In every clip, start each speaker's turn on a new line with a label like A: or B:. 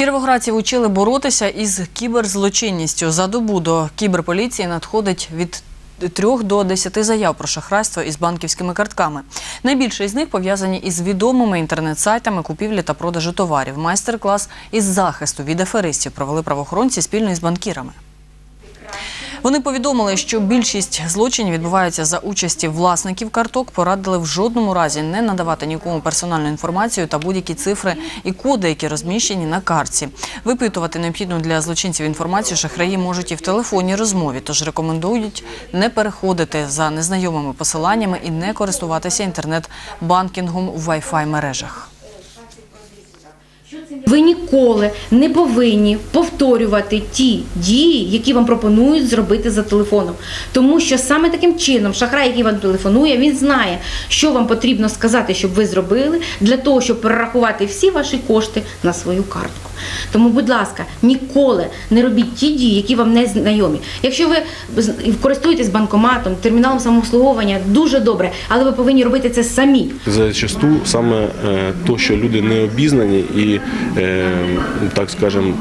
A: Кіровоградців учили боротися із кіберзлочинністю. За добу до кіберполіції надходить від трьох до 10 заяв про шахрайство із банківськими картками. Найбільше із них пов'язані із відомими інтернет-сайтами купівлі та продажу товарів. Майстер-клас із захисту від аферистів провели правоохоронці спільно із банкірами. Вони повідомили, що більшість злочинів відбуваються за участі власників карток. Порадили в жодному разі не надавати нікому персональну інформацію та будь-які цифри і коди, які розміщені на картці. Випитувати необхідну для злочинців інформацію шахраї можуть і в телефонній розмові, тож рекомендують не переходити за незнайомими посиланнями і не користуватися інтернет-банкінгом у Wi-Fi мережах.
B: Ви ніколи не повинні повторювати ті дії, які вам пропонують зробити за телефоном. Тому що саме таким чином шахрай, який вам телефонує, він знає, що вам потрібно сказати, щоб ви зробили, для того, щоб перерахувати всі ваші кошти на свою картку. Тому, будь ласка, ніколи не робіть ті дії, які вам не знайомі. Якщо ви користуєтесь банкоматом, терміналом самообслуговування, дуже добре, але ви повинні робити це самі.
C: Зачасту саме е, то, що люди не обізнані і, е, так скажемо,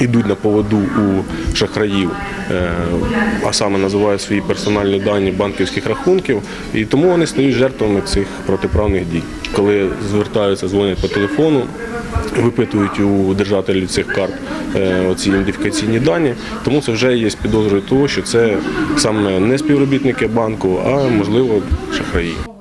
C: йдуть на поводу у шахраїв, е, а саме називають свої персональні дані банківських рахунків, і тому вони стають жертвами цих протиправних дій. Коли звертаються, дзвонять по телефону, випитують у держателів цих карт е, оці ідентифікаційні дані, тому це вже є підозрою того, що це саме не співробітники банку, а можливо шахраї.